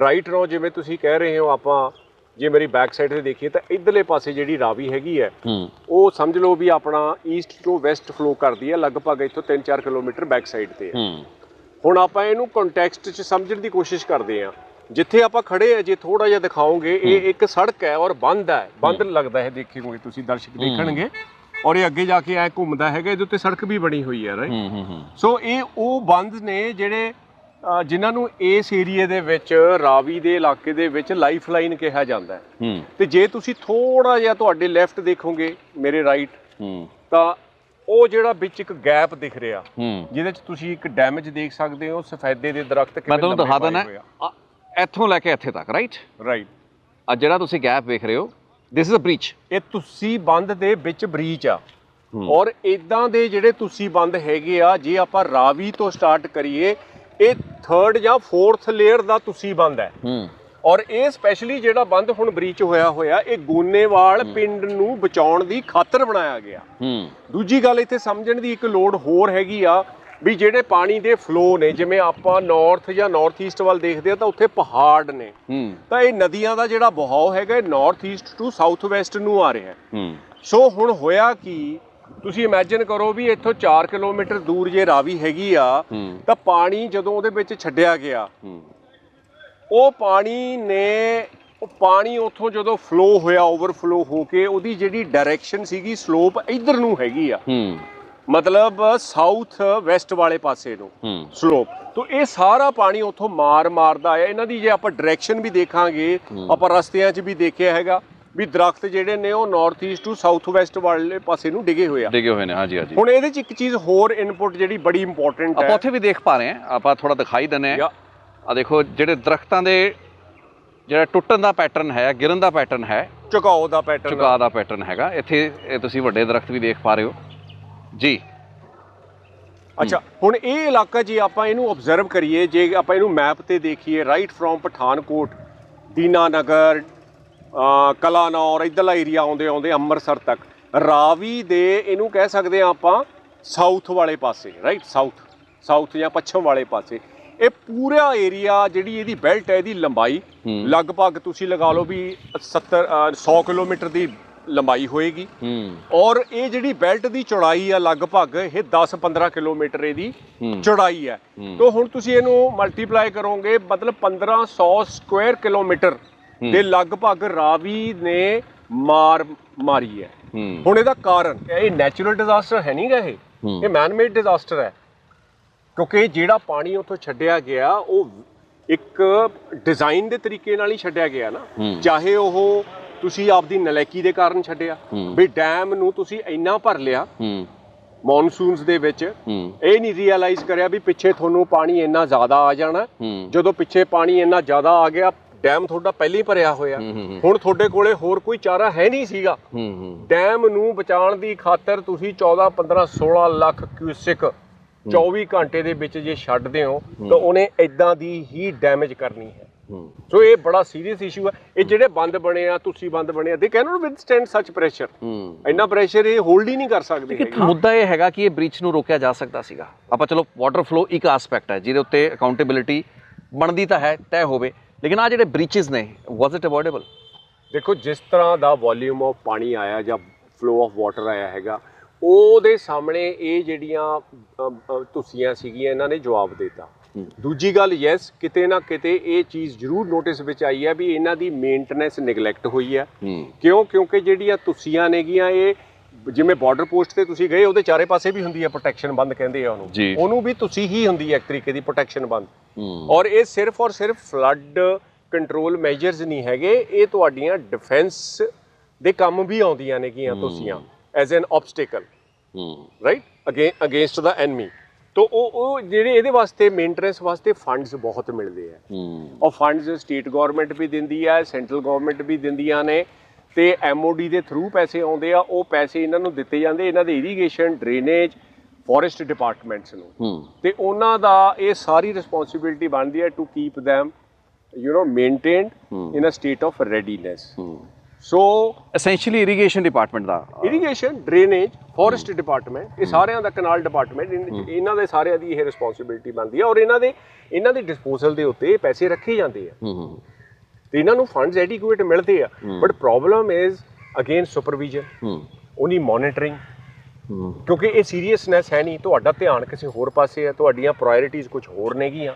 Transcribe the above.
Right ਰੋ ਜਿਵੇਂ ਤੁਸੀਂ ਕਹਿ ਰਹੇ ਹੋ ਆਪਾਂ ਜੇ ਮੇਰੀ ਬੈਕ ਸਾਈਡ ਤੇ ਦੇਖੀਏ ਤਾਂ ਇਧਰਲੇ ਪਾਸੇ ਜਿਹੜੀ ਰਾਵੀ ਹੈਗੀ ਹੈ ਉਹ ਸਮਝ ਲਓ ਵੀ ਆਪਣਾ ਈਸਟ ਤੋਂ ਵੈਸਟ ਫਲੋ ਕਰਦੀ ਹੈ ਲਗਭਗ ਇੱਥੋਂ 3-4 ਕਿਲੋਮੀਟਰ ਬੈਕ ਸਾਈਡ ਤੇ ਹੈ। ਹੁਣ ਆਪਾਂ ਇਹਨੂੰ ਕੰਟੈਕਸਟ 'ਚ ਸਮਝਣ ਦੀ ਕੋਸ਼ਿਸ਼ ਕਰਦੇ ਹਾਂ। ਜਿੱਥੇ ਆਪਾਂ ਖੜੇ ਆ ਜੇ ਥੋੜਾ ਜਿਹਾ ਦਿਖਾਓਗੇ ਇਹ ਇੱਕ ਸੜਕ ਹੈ ਔਰ ਬੰਦ ਹੈ। ਬੰਦ ਲੱਗਦਾ ਹੈ ਦੇਖੋਗੇ ਤੁਸੀਂ ਦਰਸ਼ਕ ਦੇਖਣਗੇ। ਔਰ ਇਹ ਅੱਗੇ ਜਾ ਕੇ ਐ ਘੁੰਮਦਾ ਹੈਗਾ ਇਹਦੇ ਉੱਤੇ ਸੜਕ ਵੀ ਬਣੀ ਹੋਈ ਹੈ ਰਾਈਟ ਸੋ ਇਹ ਉਹ ਬੰਦ ਨੇ ਜਿਹੜੇ ਜਿਨ੍ਹਾਂ ਨੂੰ ਇਸ ਏਰੀਏ ਦੇ ਵਿੱਚ ਰਾਵੀ ਦੇ ਇਲਾਕੇ ਦੇ ਵਿੱਚ ਲਾਈਫ ਲਾਈਨ ਕਿਹਾ ਜਾਂਦਾ ਹੈ। ਤੇ ਜੇ ਤੁਸੀਂ ਥੋੜਾ ਜਿਹਾ ਤੁਹਾਡੇ ਲੈਫਟ ਦੇਖੋਗੇ ਮੇਰੇ ਰਾਈਟ ਤਾਂ ਉਹ ਜਿਹੜਾ ਵਿੱਚ ਇੱਕ ਗੈਪ ਦਿਖ ਰਿਹਾ ਜਿਹਦੇ ਚ ਤੁਸੀਂ ਇੱਕ ਡੈਮੇਜ ਦੇਖ ਸਕਦੇ ਹੋ ਸਫੈਦੇ ਦੇ ਦਰਖਤ ਮੈਂ ਤੁਹਾਨੂੰ ਦਿਖਾ ਦਿੰਦਾ। ਇੱਥੋਂ ਲੈ ਕੇ ਇੱਥੇ ਤੱਕ ਰਾਈਟ ਰਾਈਟ ਆ ਜਿਹੜਾ ਤੁਸੀਂ ਗੈਪ ਵੇਖ ਰਹੇ ਹੋ ਦਿਸ ਇਜ਼ ਅ ਬ੍ਰੀਚ ਇਹ ਤੁਸੀਂ ਬੰਦ ਦੇ ਵਿੱਚ ਬਰੀਚ ਆ। ਔਰ ਇਦਾਂ ਦੇ ਜਿਹੜੇ ਤੁਸੀਂ ਬੰਦ ਹੈਗੇ ਆ ਜੇ ਆਪਾਂ ਰਾਵੀ ਤੋਂ ਸਟਾਰਟ ਕਰੀਏ ਇਹ ਥਰਡ ਜਾਂ ਫੋਰਥ ਲੇਅਰ ਦਾ ਤੁਸੀਂ ਬੰਦ ਹੈ। ਹੂੰ। ਔਰ ਇਹ ਸਪੈਸ਼ਲੀ ਜਿਹੜਾ ਬੰਦ ਹੁਣ ਬਰੀਚ ਹੋਇਆ ਹੋਇਆ ਇਹ ਗੋਨੇਵਾਲ ਪਿੰਡ ਨੂੰ ਬਚਾਉਣ ਦੀ ਖਾਤਰ ਬਣਾਇਆ ਗਿਆ। ਹੂੰ। ਦੂਜੀ ਗੱਲ ਇੱਥੇ ਸਮਝਣ ਦੀ ਇੱਕ ਲੋੜ ਹੋਰ ਹੈਗੀ ਆ ਵੀ ਜਿਹੜੇ ਪਾਣੀ ਦੇ ਫਲੋ ਨੇ ਜਿਵੇਂ ਆਪਾਂ ਨਾਰਥ ਜਾਂ ਨਾਰਥ ਈਸਟ ਵੱਲ ਦੇਖਦੇ ਆ ਤਾਂ ਉੱਥੇ ਪਹਾੜ ਨੇ। ਤਾਂ ਇਹ ਨਦੀਆਂ ਦਾ ਜਿਹੜਾ ਬਹਾਅ ਹੈਗਾ ਇਹ north east to south west ਨੂੰ ਆ ਰਿਹਾ ਹੂੰ। ਸੋ ਹੁਣ ਹੋਇਆ ਕੀ ਤੁਸੀਂ ਇਮੇਜਿਨ ਕਰੋ ਵੀ ਇੱਥੋਂ 4 ਕਿਲੋਮੀਟਰ ਦੂਰ ਜੇ ਰਾਵੀ ਹੈਗੀ ਆ ਤਾਂ ਪਾਣੀ ਜਦੋਂ ਉਹਦੇ ਵਿੱਚ ਛੱਡਿਆ ਗਿਆ ਉਹ ਪਾਣੀ ਨੇ ਉਹ ਪਾਣੀ ਉੱਥੋਂ ਜਦੋਂ ਫਲੋ ਹੋਇਆ ਓਵਰਫਲੋ ਹੋ ਕੇ ਉਹਦੀ ਜਿਹੜੀ ਡਾਇਰੈਕਸ਼ਨ ਸੀਗੀ ਸਲੋਪ ਇਧਰ ਨੂੰ ਹੈਗੀ ਆ। ਮਤਲਬ ਸਾਊਥ ਵੈਸਟ ਵਾਲੇ ਪਾਸੇ ਨੂੰ ਸਲੋਪ ਤੋਂ ਇਹ ਸਾਰਾ ਪਾਣੀ ਉੱਥੋਂ ਮਾਰ ਮਾਰਦਾ ਆਇਆ ਇਹਨਾਂ ਦੀ ਜੇ ਆਪਾਂ ਡਾਇਰੈਕਸ਼ਨ ਵੀ ਦੇਖਾਂਗੇ ਆਪਾਂ ਰਸਤਿਆਂ 'ਚ ਵੀ ਦੇਖਿਆ ਹੈਗਾ। ਵੀ ਦਰਖਤ ਜਿਹੜੇ ਨੇ ਉਹ north east to south west ਵਾਲੇ ਪਾਸੇ ਨੂੰ ਡਿਗੇ ਹੋਏ ਆ। ਡਿੱਗੇ ਹੋਏ ਨੇ ਹਾਂਜੀ ਹਾਂਜੀ। ਹੁਣ ਇਹਦੇ 'ਚ ਇੱਕ ਚੀਜ਼ ਹੋਰ ਇਨਪੁਟ ਜਿਹੜੀ ਬੜੀ ਇੰਪੋਰਟੈਂਟ ਆਪਾਂ ਹੈ ਉੱਥੇ ਵੀ ਦੇਖ ਪਾ ਰਹੇ ਹਾਂ ਆਪਾਂ ਥੋੜਾ ਦਿਖਾਈ ਦਿੰਨੇ ਆ ਆ ਦੇਖੋ ਜਿਹੜੇ ਦਰਖਤਾਂ ਦੇ ਜਿਹੜਾ ਟੁੱਟਣ ਦਾ ਪੈਟਰਨ ਹੈ ਗਿਰਨ ਦਾ ਪੈਟਰਨ ਹੈ ਝੁਕਾਓ ਦਾ ਪੈਟਰਨ ਝੁਕਾ ਦਾ ਪੈਟਰਨ ਹੈਗਾ। ਇੱਥੇ ਇਹ ਤੁਸੀਂ ਵੱਡੇ ਦਰਖਤ ਵੀ ਦੇਖ ਪਾ ਰਹੇ ਹੋ। ਜੀ। ਅੱਛਾ ਹੁਣ ਇਹ ਇਲਾਕਾ ਜੇ ਆਪਾਂ ਇਹਨੂੰ ਆਬਜ਼ਰਵ ਕਰੀਏ ਜੇ ਆਪਾਂ ਇਹਨੂੰ ਮੈਪ ਤੇ ਦੇਖੀਏ ਰਾਈਟ ਫਰੋਮ ਪਠਾਨਕੋਟ ਦੀਨਾਨਗਰ ਕਲਾਨੌਰ ਇਧਰਲਾ ਏਰੀਆ ਆਉਂਦੇ ਆਉਂਦੇ ਅੰਮ੍ਰਿਤਸਰ ਤੱਕ ਰਾਵੀ ਦੇ ਇਹਨੂੰ ਕਹਿ ਸਕਦੇ ਆ ਆਪਾਂ ਸਾਊਥ ਵਾਲੇ ਪਾਸੇ ਰਾਈਟ ਸਾਊਥ ਸਾਊਥ ਜਾਂ ਪੱਛਮ ਵਾਲੇ ਪਾਸੇ ਇਹ ਪੂਰਾ ਏਰੀਆ ਜਿਹੜੀ ਇਹਦੀ ਬੈਲਟ ਹੈ ਇਹਦੀ ਲੰਬਾਈ। ਲਗਭਗ ਤੁਸੀਂ ਲਗਾ ਲਓ ਵੀ 70 ਅ, 100 ਕਿਲੋਮੀਟਰ ਦੀ ਲੰਬਾਈ ਹੋਏਗੀ ਔਰ ਇਹ ਜਿਹੜੀ ਬੈਲਟ ਦੀ ਚੌੜਾਈ ਆ ਲਗਭਗ ਇਹ 10-15 ਕਿਲੋਮੀਟਰ ਇਹਦੀ। ਚੌੜਾਈ ਹੂੰ। ਤੋਂ ਹੁਣ ਤੁਸੀਂ ਇਹਨੂੰ ਮਲਟੀਪਲਾਈ ਕਰੋਗੇ ਮਤਲਬ 1500 ਸਕੁਅਰ ਕਿਲੋਮੀਟਰ ਦੇ ਲਗਭਗ ਰਾਵੀ ਨੇ ਮਾਰ ਮਾਰੀ ਹੈ। ਹੁਣ ਇਹਦਾ ਕਾਰਨ ਇਹ ਨੈਚੁਰਲ ਡਿਜ਼ਾਸਟਰ ਹੈ ਨਹੀਂਗਾ ਇਹ। ਇਹ ਮੈਨ ਮੇਡ ਡਿਜ਼ਾਸਟਰ ਹੈ। ਕਿਉਂਕਿ ਜਿਹੜਾ ਪਾਣੀ ਉੱਥੋਂ ਛੱਡਿਆ ਗਿਆ ਉਹ ਇੱਕ ਡਿਜ਼ਾਈਨ ਦੇ ਤਰੀਕੇ ਨਾਲ ਹੀ ਛੱਡਿਆ ਗਿਆ ਨਾ। ਚਾਹੇ ਉਹ ਤੁਸੀਂ ਆਪਦੀ ਨਲਾਇਕੀ ਦੇ ਕਾਰਨ ਛੱਡਿਆ। ਵੀ ਡੈਮ ਨੂੰ ਤੁਸੀਂ ਇੰਨਾ ਭਰ ਲਿਆ ਮੌਨਸੂਨਸ ਦੇ ਵਿੱਚ ਇਹ ਨਹੀਂ ਰੀਅਲਾਈਜ਼ ਕਰਿਆ ਵੀ ਪਿੱਛੇ ਤੁਹਾਨੂੰ ਪਾਣੀ ਇੰਨਾ ਜ਼ਿਆਦਾ ਆ ਜਾਣਾ। ਜਦੋਂ ਪਿੱਛੇ ਪਾਣੀ ਇੰਨਾ ਜ਼ਿਆਦਾ ਆ ਗਿਆ ਡੈਮ ਤੁਹਾਡਾ ਪਹਿਲਾਂ ਹੀ ਭਰਿਆ ਹੋਇਆ। ਹੁਣ ਤੁਹਾਡੇ ਕੋਲੇ ਹੋਰ ਕੋਈ ਚਾਰਾ ਹੈ ਨਹੀਂ ਸੀਗਾ। ਹੂੰ ਹੂੰ। ਡੈਮ ਨੂੰ ਬਚਾਉਣ ਦੀ ਖਾਤਰ ਤੁਸੀਂ 14 15 16 ਲੱਖ ਕਿਊਸਿਕ 24 ਘੰਟੇ ਦੇ ਵਿੱਚ ਜੇ ਛੱਡਦੇ ਹੋ ਤਾਂ ਉਹਨੇ ਇਦਾਂ ਦੀ ਹੀ ਡੈਮੇਜ ਕਰਨੀ ਹੈ। ਸੋ ਇਹ ਬੜਾ ਸੀਰੀਅਸ ਇਸ਼ੂ ਹੈ। ਇਹ ਜਿਹੜੇ ਬੰਦ ਬਣੇ ਆ ਤੁਸੀਂ ਬੰਦ ਬਣੇ ਆ ਦੇ ਕੈਨੋਟ ਵਿਦਸਟੈਂਡ ਸੱਚ ਪ੍ਰੈਸ਼ਰ ਇੰਨਾ ਪ੍ਰੈਸ਼ਰ ਇਹ ਹੋਲਡ ਹੀ ਨਹੀਂ ਕਰ ਸਕਦੇ। ਮੁੱਦਾ ਇਹ ਹੈਗਾ ਕਿ ਇਹ ਬ੍ਰੀਚ ਨੂੰ ਰੋਕਿਆ ਜਾ ਸਕਦਾ ਸੀਗਾ। ਆਪਾਂ ਚਲੋ ਵਾਟਰ ਫਲੋ ਇੱਕ ਐਸਪੈਕਟ ਹੈ ਜਿਹਦੇ ਉੱਤੇ ਅਕਾਊਂਟੇਬਿਲਿਟੀ ਬਣਦੀ ਤਾਂ ਹੈ ਤੈਅ ਹੋਵੇ। ਲੇਕਿਨ ਆ ਜਿਹੜੇ ਬ੍ਰੀਚਸ ਨੇ ਵਾਸ ਇਟ ਅਵੋਇਡੇਬਲ ਦੇਖੋ ਜਿਸ ਤਰ੍ਹਾਂ ਦਾ ਵੋਲਿਊਮ ਆਫ ਪਾਣੀ ਆਇਆ ਜਾਂ ਫਲੋ ਆਫ ਵਾਟਰ ਆਇਆ ਹੈਗਾ ਉਹਦੇ ਸਾਹਮਣੇ ਇਹ ਜਿਹੜੀਆਂ ਤੁਸੀਆਂ ਸੀਗੀਆਂ ਇਹਨਾਂ ਨੇ ਜਵਾਬ ਦਿੱਤਾ। ਦੂਜੀ ਗੱਲ ਯੈਸ ਕਿਤੇ ਨਾ ਕਿਤੇ ਇਹ ਚੀਜ਼ ਜ਼ਰੂਰ ਨੋਟਿਸ ਵਿੱਚ ਆਈ ਹੈ ਵੀ ਇਹਨਾਂ ਦੀ ਮੇਨਟੇਨੈਂਸ ਨੈਗਲੈਕਟ ਹੋਈ ਹੈ। ਕਿਉਂ? ਕਿਉਂਕਿ ਜਿਹੜੀਆਂ ਤੁਸੀਆਂ ਨੇਗੀਆਂ ਇਹ ਜਿਵੇਂ ਬਾਰਡਰ ਪੋਸਟ ਤੇ ਤੁਸੀਂ ਗਏ ਉਹਦੇ ਚਾਰੇ ਪਾਸੇ ਵੀ ਹੁੰਦੀ ਹੈ ਪ੍ਰੋਟੈਕਸ਼ਨ ਬੰਦ ਕਹਿੰਦੇ ਆ ਉਹਨੂੰ। ਉਹਨੂੰ ਵੀ ਤੁਸੀਂ ਹੀ ਹੁੰਦੀ ਹੈ ਇੱਕ ਤਰੀਕੇ ਦੀ ਪ੍ਰੋਟੈਕਸ਼ਨ ਬੰਦ। ਔਰ ਇਹ ਸਿਰਫ ਔਰ ਸਿਰਫ ਫਲੱਡ ਕੰਟਰੋਲ ਮੈਜਰਸ ਨਹੀਂ ਹੈਗੇ ਇਹ ਤੁਹਾਡੀਆਂ ਡਿਫੈਂਸ ਦੇ ਕੰਮ ਵੀ ਆਉਂਦੀਆਂ ਨੇਗੀਆਂ ਤੁਸੀਆਂ as an obstacle right against the enemy ਤੋ ਉਹ ਉਹ ਜਿਹੜੇ ਇਹਦੇ ਵਾਸਤੇ ਮੇਨਟੇਨੈਂਸ ਵਾਸਤੇ ਫੰਡਸ ਬਹੁਤ ਮਿਲਦੇ ਆ। ਉਹ ਫੰਡਸ ਸਟੇਟ ਗਵਰਨਮੈਂਟ ਵੀ ਦਿੰਦੀ ਹੈ ਸੈਂਟਰਲ ਗਵਰਨਮੈਂਟ ਵੀ ਦਿੰਦੀਆਂ ਨੇ ਤੇ ਐਮਓਡੀ ਦੇ ਥਰੂ ਪੈਸੇ ਆਉਂਦੇ ਆ ਉਹ ਪੈਸੇ ਇਹਨਾਂ ਨੂੰ ਦਿੱਤੇ ਜਾਂਦੇ ਇਹਨਾਂ ਦੇ ਇਰੀਗੇਸ਼ਨ ਡਰੇਨੇਜ ਫੋਰੈਸਟ ਡਿਪਾਰਟਮੈਂਟਸ ਨੂੰ। ਤੇ ਉਹਨਾਂ ਦਾ ਇਹ ਸਾਰੀ ਰਿਸਪੌਂਸਿਬਿਲਟੀ ਬਣਦੀ ਹੈ to keep them you know maintained. In a state of readiness so essentially irrigation department the. Irrigation drainage forest department ਇਹ ਸਾਰਿਆਂ ਦਾ ਕਨਾਲ ਡਿਪਾਰਟਮੈਂਟ ਇਹਨਾਂ ਦੇ ਸਾਰਿਆਂ ਦੀ ਇਹ ਰਿਸਪੌਂਸਿਬਿਲਟੀ ਬਣਦੀ ਹੈ। ਔਰ ਇਹਨਾਂ ਦੇ ਇਹਨਾਂ ਦੇ ਡਿਸਪੋਜ਼ਲ ਦੇ ਉੱਤੇ ਪੈਸੇ ਰੱਖੇ ਜਾਂਦੇ ਆ। ਤੇ ਇਹਨਾਂ ਨੂੰ ਫੰਡਸ ਐਡਿਕੁਏਟ ਮਿਲਦੇ ਆ। But problem is again supervision ਹੂੰ। ਉਹਨੀ ਮੋਨੀਟਰਿੰਗ ਕਿਉਂਕਿ ਇਹ ਸੀਰੀਅਸਨੈਸ ਹੈ ਨਹੀਂ, ਤੁਹਾਡਾ ਧਿਆਨ ਕਿਸੇ ਹੋਰ ਪਾਸੇ ਹੈ, ਤੁਹਾਡੀਆਂ ਪ੍ਰਾਇੋਰਟੀਜ਼ ਕੁਝ ਹੋਰ ਨੇਗੀਆਂ।